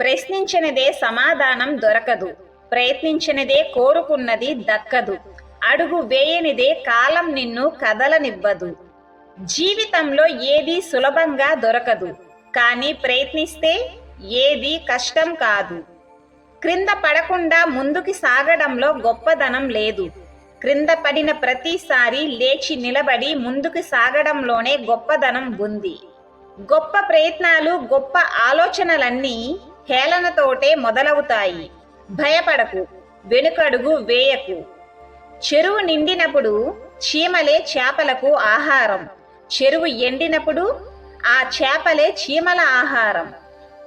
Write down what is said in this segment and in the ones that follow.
ప్రశ్నించినదే సమాధానం దొరకదు ప్రయత్నించినదే కోరుకున్నది దక్కదు అడుగు వేయనిదే కాలం నిన్ను కదలనివ్వదు. జీవితంలో ఏది సులభంగా దొరకదు కానీ ప్రయత్నిస్తే ఏది కష్టం కాదు. క్రింద పడకుండా ముందుకి సాగడంలో గొప్పదనం లేదు. క్రింద పడిన ప్రతిసారి లేచి నిలబడి ముందుకు సాగడంలోనే గొప్పదనం ఉంది. గొప్ప ప్రయత్నాలు గొప్ప ఆలోచనలన్నీ హేళనతోటే మొదలవుతాయి. భయపడకు వెనుకడుగు వేయకు. చెరువు నిండినప్పుడు చీమలే చేపలకు ఆహారం. చెరువు ఎండినప్పుడు ఆ చేపలే చీమల ఆహారం.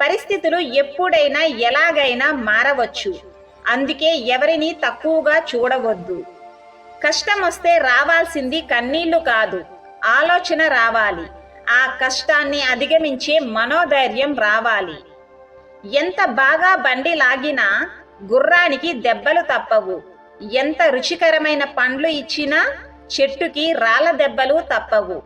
పరిస్థితులు ఎప్పుడైనా ఎలాగైనా మారవచ్చు. అందుకే ఎవరిని తక్కువగా చూడవద్దు. కష్టం వస్తే రావాల్సింది కన్నీళ్ళు కాదు ఆలోచన రావాలి. ఆ కష్టాన్ని అధిగమించే మనోధైర్యం రావాలి. ఎంత బాగా బండి లాగినా గుర్రానికి దెబ్బలు తప్పవు. ఎంత రుచికరమైన పండ్లు ఇచ్చినా చెట్టుకి రాళ్ళ దెబ్బలు తప్పవు.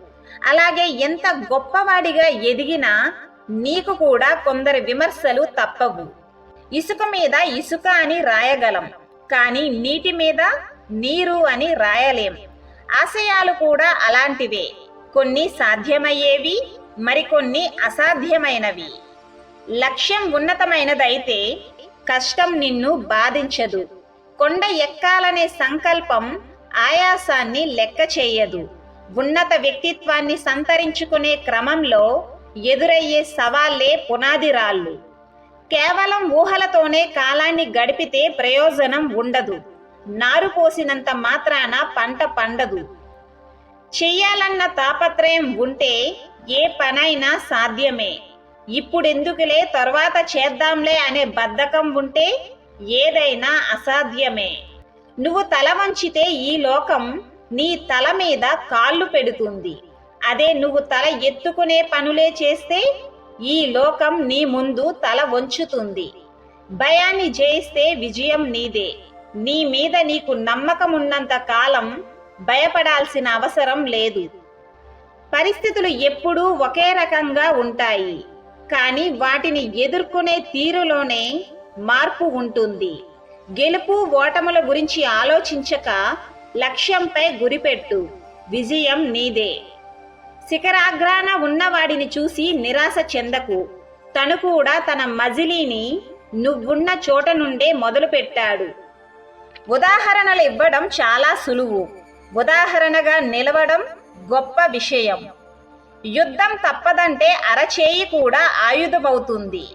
అలాగే ఎంత గొప్పవాడిగా ఎదిగినా నీకు కూడా కొందరి విమర్శలు తప్పవు. ఇసుక మీద ఇసుక అని రాయగలం కానీ నీటి మీద నీరు అని రాయలేం. ఆశయాలు కూడా అలాంటివే. కొన్ని సాధ్యమయ్యేవి మరికొన్ని అసాధ్యమైనవి. లక్ష్యం ఉన్నతమైనదైతే కష్టం నిన్ను బాధించదు. కొండ ఎక్కాలనే సంకల్పం ఆయాసాన్ని లెక్క చేయదు. ఉన్నత వ్యక్తిత్వాన్ని సంతరించుకునే క్రమంలో ఎదురయ్యే సవాళ్ళే పునాది రాళ్ళు కేవలం ఊహలతోనే కాలాన్ని గడిపితే ప్రయోజనం ఉండదు. నారు పోసినంత మాత్రాన పంట పండదు. చెయ్యాలన్న తాపత్రయం ఉంటే ఏ పనైనా సాధ్యమే. ఇప్పుడెందుకులే? తర్వాత చేద్దాంలే అనే బద్ధకం ఉంటే ఏదైనా అసాధ్యమే. నువ్వు తల వంచితే ఈ లోకం నీ తల మీద కాళ్ళు పెడుతుంది. అదే నువ్వు తల ఎత్తుకునే పనులే చేస్తే ఈ లోకం నీ ముందు తల వంచుతుంది. భయాన్ని జయిస్తే విజయం నీదే. నీ మీద నీకు నమ్మకం ఉన్నంత కాలం భయపడాల్సిన అవసరం లేదు. పరిస్థితులు ఎప్పుడూ ఒకే రకంగా ఉంటాయి. కానీ వాటిని ఎదుర్కొనే తీరులోనే మార్పు ఉంటుంది. గెలుపు ఓటముల గురించి ఆలోచించక లక్ష్యంపై గురిపెట్టు. విజయం నీదే. శిఖరాగ్రాన ఉన్నవాడిని చూసి నిరాశ చెందకు. తను కూడా తన మజిలీని నువ్వున్న చోట నుండే మొదలుపెట్టాడు. ఉదాహరణలు ఇవ్వడం చాలా సులువు. ఉదాహరణగా నిలవడం గొప్ప విషయం. యుద్ధం తప్పదంటే అరచేయి కూడా ఆయుధమవుతుంది.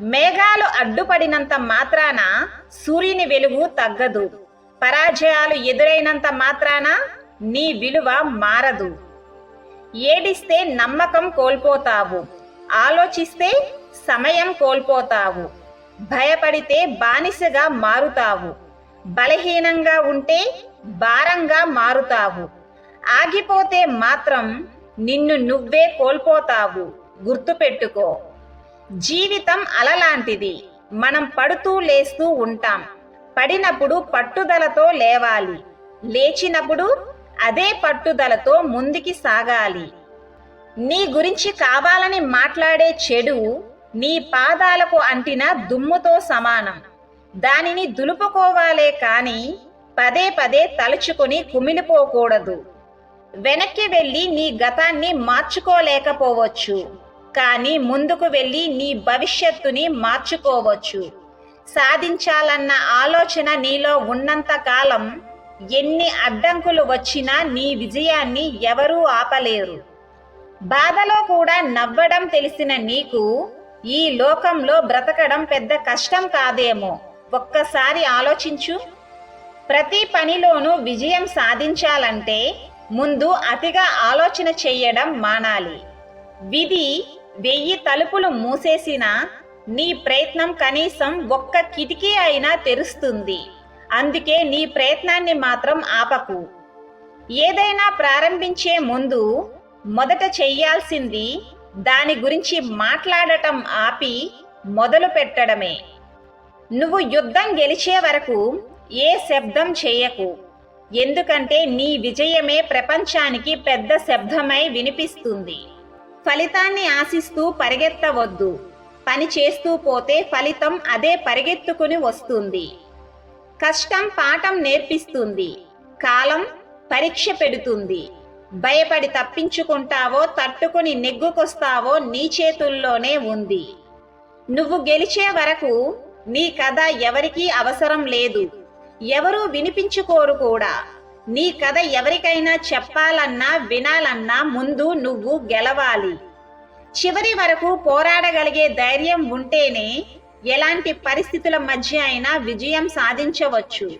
మేఘాలు అడ్డుపడినంత మాత్రాన సూర్యుని వెలుగు తగ్గదు. పరాజయాలు ఎదురైనంత మాత్రాన నీ విలువ మారదు. ఏడిస్తే నమ్మకం కోల్పోతావు. ఆలోచిస్తే సమయం కోల్పోతావు. భయపడితే బానిసగా మారుతావు. బలహీనంగా ఉంటే భారంగా మారుతావు. ఆగిపోతే మాత్రం నిన్ను నువ్వే కోల్పోతావు. గుర్తుపెట్టుకో. జీవితం అలలాంటిది. మనం పడుతూ లేస్తూ ఉంటాం. పడినప్పుడు పట్టుదలతో లేవాలి. లేచినప్పుడు అదే పట్టుదలతో ముందుకి సాగాలి. నీ గురించి కావాలని మాట్లాడే చెడు నీ పాదాలకు అంటిన దుమ్ముతో సమానం. దానిని దులుపుకోవాలే కాని పదే పదే తలుచుకొని కుమిలిపోకూడదు. వెనక్కి వెళ్ళి నీ గతాన్ని మార్చుకోలేకపోవచ్చు కానీ ముందుకు వెళ్ళి నీ భవిష్యత్తుని మార్చుకోవచ్చు. సాధించాలన్న ఆలోచన నీలో ఉన్నంత కాలం ఎన్ని అడ్డంకులు వచ్చినా నీ విజయాన్ని ఎవరూ ఆపలేరు. బాధలో కూడా నవ్వడం తెలిసిన నీకు ఈ లోకంలో బ్రతకడం పెద్ద కష్టం కాదేమో. ఒక్కసారి ఆలోచించు. ప్రతి పనిలోనూ విజయం సాధించాలంటే ముందు అతిగా ఆలోచన చెయ్యడం మానాలి. విధి వెయ్యి తలుపులు మూసేసినా నీ ప్రయత్నం కనీసం ఒక్క కిటికీ అయినా తెరుస్తుంది. అందుకే నీ ప్రయత్నాన్ని మాత్రం ఆపకు. ఏదైనా ప్రారంభించే ముందు మొదట చెయ్యాల్సింది దాని గురించి మాట్లాడటం ఆపి మొదలు పెట్టడమే. నువ్వు యుద్ధం గెలిచే వరకు ఏ శబ్దం చేయకు ఎందుకంటే నీ విజయమే ప్రపంచానికి పెద్ద శబ్దమై వినిపిస్తుంది. ఫలితాన్ని ఆశిస్తూ పరిగెత్తవద్దు. పని చేస్తూ పోతే ఫలితం అదే పరిగెత్తుకుని వస్తుంది. కష్టం పాఠం నేర్పిస్తుంది. కాలం పరీక్ష పెడుతుంది. భయపడి తప్పించుకుంటావో తట్టుకుని నెగ్గుకొస్తావో నీ చేతుల్లోనే ఉంది. నువ్వు గెలిచే వరకు నీ కథ ఎవరికీ అవసరం లేదు. ఎవరూ వినిపించుకోరు కూడా. నీ కథ ఎవరికైనా చెప్పాలన్నా వినాలన్నా ముందు నువ్వు గెలవాలి. చివరి వరకు పోరాడగలిగే ధైర్యం ఉంటేనే ఎలాంటి పరిస్థితుల మధ్య అయినా విజయం సాధించవచ్చు.